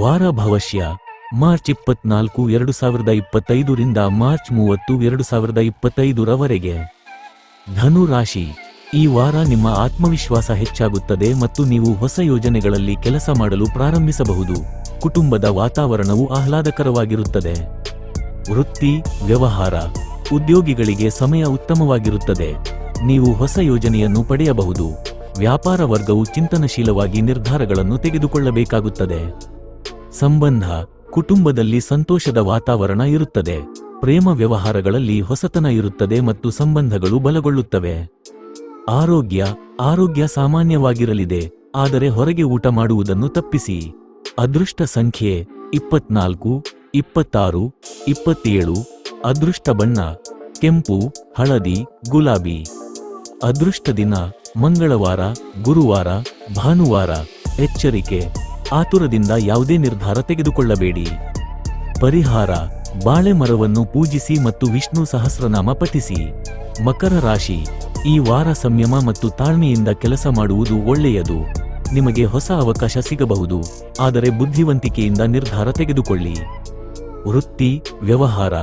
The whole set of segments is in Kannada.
ವಾರ ಭವಿಷ್ಯ ಮಾರ್ಚ್ ಇಪ್ಪತ್ನಾಲ್ಕು, ಎರಡು ಸಾವಿರದ ಇಪ್ಪತ್ತೈದರಿಂದ ಮಾರ್ಚ್ ಮೂವತ್ತು, ಎರಡು ಸಾವಿರದ ಇಪ್ಪತ್ತೈದರವರೆಗೆ. ಧನು ರಾಶಿ ಈ ವಾರ ನಿಮ್ಮ ಆತ್ಮವಿಶ್ವಾಸ ಹೆಚ್ಚಾಗುತ್ತದೆ ಮತ್ತು ನೀವು ಹೊಸ ಯೋಜನೆಗಳಲ್ಲಿ ಕೆಲಸ ಮಾಡಲು ಪ್ರಾರಂಭಿಸಬಹುದು. ಕುಟುಂಬದ ವಾತಾವರಣವು ಆಹ್ಲಾದಕರವಾಗಿರುತ್ತದೆ. ವೃತ್ತಿ, ವ್ಯವಹಾರ, ಉದ್ಯೋಗಿಗಳಿಗೆ ಸಮಯ ಉತ್ತಮವಾಗಿರುತ್ತದೆ. ನೀವು ಹೊಸ ಯೋಜನೆಯನ್ನು ಪಡೆಯಬಹುದು. ವ್ಯಾಪಾರ ವರ್ಗವು ಚಿಂತನಶೀಲವಾಗಿ ನಿರ್ಧಾರಗಳನ್ನು ತೆಗೆದುಕೊಳ್ಳಬೇಕಾಗುತ್ತದೆ. ಸಂಬಂಧ, ಕುಟುಂಬದಲ್ಲಿ ಸಂತೋಷದ ವಾತಾವರಣ ಇರುತ್ತದೆ. ಪ್ರೇಮ ವ್ಯವಹಾರಗಳಲ್ಲಿ ಹೊಸತನ ಇರುತ್ತದೆ ಮತ್ತು ಸಂಬಂಧಗಳು ಬಲಗೊಳ್ಳುತ್ತವೆ. ಆರೋಗ್ಯ ಆರೋಗ್ಯ ಸಾಮಾನ್ಯವಾಗಿರಲಿದೆ, ಆದರೆ ಹೊರಗೆ ಊಟ ಮಾಡುವುದನ್ನು ತಪ್ಪಿಸಿ. ಅದೃಷ್ಟ ಸಂಖ್ಯೆ, ಇಪ್ಪತ್ನಾಲ್ಕು, ಇಪ್ಪತ್ತಾರು, ಇಪ್ಪತ್ತೇಳು, ಅದೃಷ್ಟ ಬಣ್ಣ, ಕೆಂಪು, ಹಳದಿ, ಗುಲಾಬಿ. ಅದೃಷ್ಟ ದಿನ, ಮಂಗಳವಾರ, ಗುರುವಾರ, ಭಾನುವಾರ, ಎಚ್ಚರಿಕೆ. ಆತುರದಿಂದ ಯಾವುದೇ ನಿರ್ಧಾರ ತೆಗೆದುಕೊಳ್ಳಬೇಡಿ. ಪರಿಹಾರ ಬಾಳೆ ಮರವನ್ನು ಪೂಜಿಸಿ ಮತ್ತು ವಿಷ್ಣು ಸಹಸ್ರನಾಮ ಪಠಿಸಿ. ಮಕರ ರಾಶಿ, ಈ ವಾರ ಸಂಯಮ ಮತ್ತು ತಾಳ್ಮೆಯಿಂದ ಕೆಲಸ ಮಾಡುವುದು ಒಳ್ಳೆಯದು. ನಿಮಗೆ ಹೊಸ ಅವಕಾಶ ಸಿಗಬಹುದು, ಆದರೆ ಬುದ್ಧಿವಂತಿಕೆಯಿಂದ ನಿರ್ಧಾರ ತೆಗೆದುಕೊಳ್ಳಿ. ವೃತ್ತಿ, ವ್ಯವಹಾರ,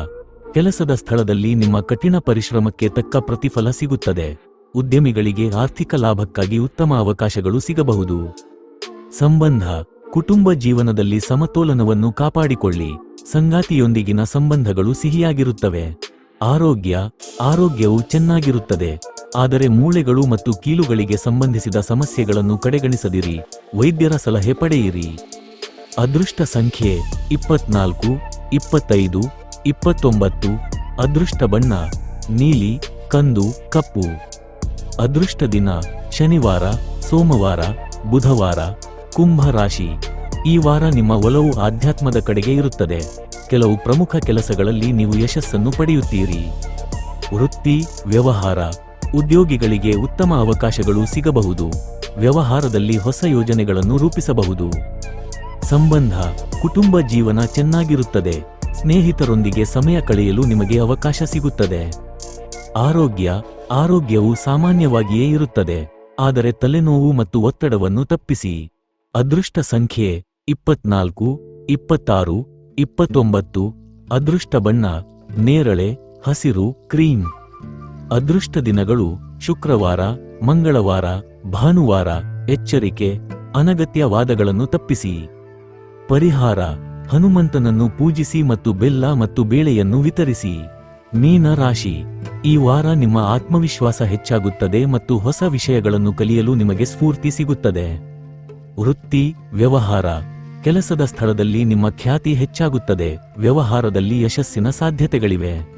ಕೆಲಸದ ಸ್ಥಳದಲ್ಲಿ ನಿಮ್ಮ ಕಠಿಣ ಪರಿಶ್ರಮಕ್ಕೆ ತಕ್ಕ ಪ್ರತಿಫಲ ಸಿಗುತ್ತದೆ. ಉದ್ಯಮಿಗಳಿಗೆ ಆರ್ಥಿಕ ಲಾಭಕ್ಕಾಗಿ ಉತ್ತಮ ಅವಕಾಶಗಳು ಸಿಗಬಹುದು. ಸಂಬಂಧ ಕುಟುಂಬ ಜೀವನದಲ್ಲಿ ಸಮತೋಲನವನ್ನು ಕಾಪಾಡಿಕೊಳ್ಳಿ. ಸಂಗಾತಿಯೊಂದಿಗಿನ ಸಂಬಂಧಗಳು ಸಿಹಿಯಾಗಿರುತ್ತವೆ. ಆರೋಗ್ಯ, ಆರೋಗ್ಯವು ಚೆನ್ನಾಗಿರುತ್ತದೆ. ಆದರೆ ಮೂಳೆಗಳು ಮತ್ತು ಕೀಲುಗಳಿಗೆ ಸಂಬಂಧಿಸಿದ ಸಮಸ್ಯೆಗಳನ್ನು ಕಡೆಗಣಿಸದಿರಿ. ವೈದ್ಯರ ಸಲಹೆ ಪಡೆಯಿರಿ. ಅದೃಷ್ಟ ಸಂಖ್ಯೆ ಇಪ್ಪತ್ನಾಲ್ಕು, ಇಪ್ಪತ್ತೈದು, ಇಪ್ಪತ್ತೊಂಬತ್ತು, ಅದೃಷ್ಟ ಬಣ್ಣ, ನೀಲಿ, ಕಂದು, ಕಪ್ಪು. ಅದೃಷ್ಟ ದಿನ, ಶನಿವಾರ, ಸೋಮವಾರ, ಬುಧವಾರ. ಕುಂಭ ರಾಶಿ. ಈ ವಾರ ನಿಮ್ಮ ಒಲವು ಆಧ್ಯಾತ್ಮದ ಕಡೆಗೆ ಇರುತ್ತದೆ. ಕೆಲವು ಪ್ರಮುಖ ಕೆಲಸಗಳಲ್ಲಿ ನೀವು ಯಶಸ್ಸನ್ನು ಪಡೆಯುತ್ತೀರಿ. ವೃತ್ತಿ, ವ್ಯವಹಾರ, ಉದ್ಯೋಗಿಗಳಿಗೆ ಉತ್ತಮ ಅವಕಾಶಗಳು ಸಿಗಬಹುದು. ವ್ಯವಹಾರದಲ್ಲಿ ಹೊಸ ಯೋಜನೆಗಳನ್ನು ರೂಪಿಸಬಹುದು. ಸಂಬಂಧ, ಕುಟುಂಬ ಜೀವನ ಚೆನ್ನಾಗಿರುತ್ತದೆ. ಸ್ನೇಹಿತರೊಂದಿಗೆ ಸಮಯ ಕಳೆಯಲು ನಿಮಗೆ ಅವಕಾಶ ಸಿಗುತ್ತದೆ. ಆರೋಗ್ಯ, ಆರೋಗ್ಯವು ಸಾಮಾನ್ಯವಾಗಿಯೇ ಇರುತ್ತದೆ. ಆದರೆ ತಲೆನೋವು ಮತ್ತು ಒತ್ತಡವನ್ನು ತಪ್ಪಿಸಿ. ಅದೃಷ್ಟ ಸಂಖ್ಯೆ ಇಪ್ಪತ್ನಾಲ್ಕು, ಇಪ್ಪತ್ತಾರು, ಇಪ್ಪತ್ತೊಂಬತ್ತು, ಅದೃಷ್ಟ ಬಣ್ಣ, ನೇರಳೆ, ಹಸಿರು, ಕ್ರೀಮ್. ಅದೃಷ್ಟ ದಿನಗಳು ಶುಕ್ರವಾರ, ಮಂಗಳವಾರ, ಭಾನುವಾರ, ಎಚ್ಚರಿಕೆ ಅನಗತ್ಯ ವಾದಗಳನ್ನು ತಪ್ಪಿಸಿ. ಪರಿಹಾರ, ಹನುಮಂತನನ್ನು ಪೂಜಿಸಿ ಮತ್ತು ಬೆಲ್ಲ ಮತ್ತು ಬೇಳೆಯನ್ನು ವಿತರಿಸಿ. ಮೀನ ರಾಶಿ, ಈ ವಾರ ನಿಮ್ಮ ಆತ್ಮವಿಶ್ವಾಸ ಹೆಚ್ಚಾಗುತ್ತದೆ ಮತ್ತು ಹೊಸ ವಿಷಯಗಳನ್ನು ಕಲಿಯಲು ನಿಮಗೆ ಸ್ಫೂರ್ತಿ ಸಿಗುತ್ತದೆ. ವೃತ್ತಿ, ವ್ಯವಹಾರ. ಕೆಲಸದ ಸ್ಥಳದಲ್ಲಿ ನಿಮ್ಮ ಖ್ಯಾತಿ ಹೆಚ್ಚಾಗುತ್ತದೆ. ವ್ಯವಹಾರದಲ್ಲಿ ಯಶಸ್ಸಿನ ಸಾಧ್ಯತೆಗಳಿವೆ.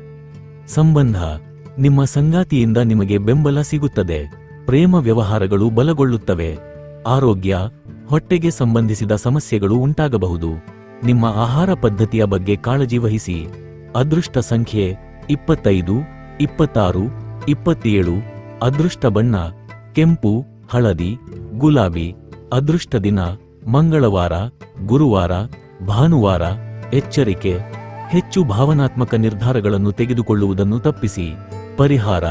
ಸಂಬಂಧ. ನಿಮ್ಮ ಸಂಗಾತಿಯಿಂದ ನಿಮಗೆ ಬೆಂಬಲ ಸಿಗುತ್ತದೆ. ಪ್ರೇಮ ವ್ಯವಹಾರಗಳು ಬಲಗೊಳ್ಳುತ್ತವೆ. ಆರೋಗ್ಯ. ಹೊಟ್ಟೆಗೆ ಸಂಬಂಧಿಸಿದ ಸಮಸ್ಯೆಗಳು ಉಂಟಾಗಬಹುದು. ನಿಮ್ಮ ಆಹಾರ ಪದ್ಧತಿಯ ಬಗ್ಗೆ ಕಾಳಜಿ ವಹಿಸಿ. ಅದೃಷ್ಟ ಸಂಖ್ಯೆ, ಇಪ್ಪತ್ತೈದು, ಇಪ್ಪತ್ತಾರು, ಇಪ್ಪತ್ತೇಳು. ಅದೃಷ್ಟ ಬಣ್ಣ. ಕೆಂಪು, ಹಳದಿ, ಗುಲಾಬಿ. ಅದೃಷ್ಟ ದಿನ ಮಂಗಳವಾರ, ಗುರುವಾರ, ಭಾನುವಾರ, ಎಚ್ಚರಿಕೆ, ಹೆಚ್ಚು ಭಾವನಾತ್ಮಕ ನಿರ್ಧಾರಗಳನ್ನು ತೆಗೆದುಕೊಳ್ಳುವುದನ್ನು ತಪ್ಪಿಸಿ. ಪರಿಹಾರ,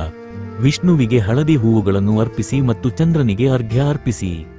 ವಿಷ್ಣುವಿಗೆ ಹಳದಿ ಹೂವುಗಳನ್ನು ಅರ್ಪಿಸಿ ಮತ್ತು ಚಂದ್ರನಿಗೆ ಅರ್ಘ್ಯ ಅರ್ಪಿಸಿ.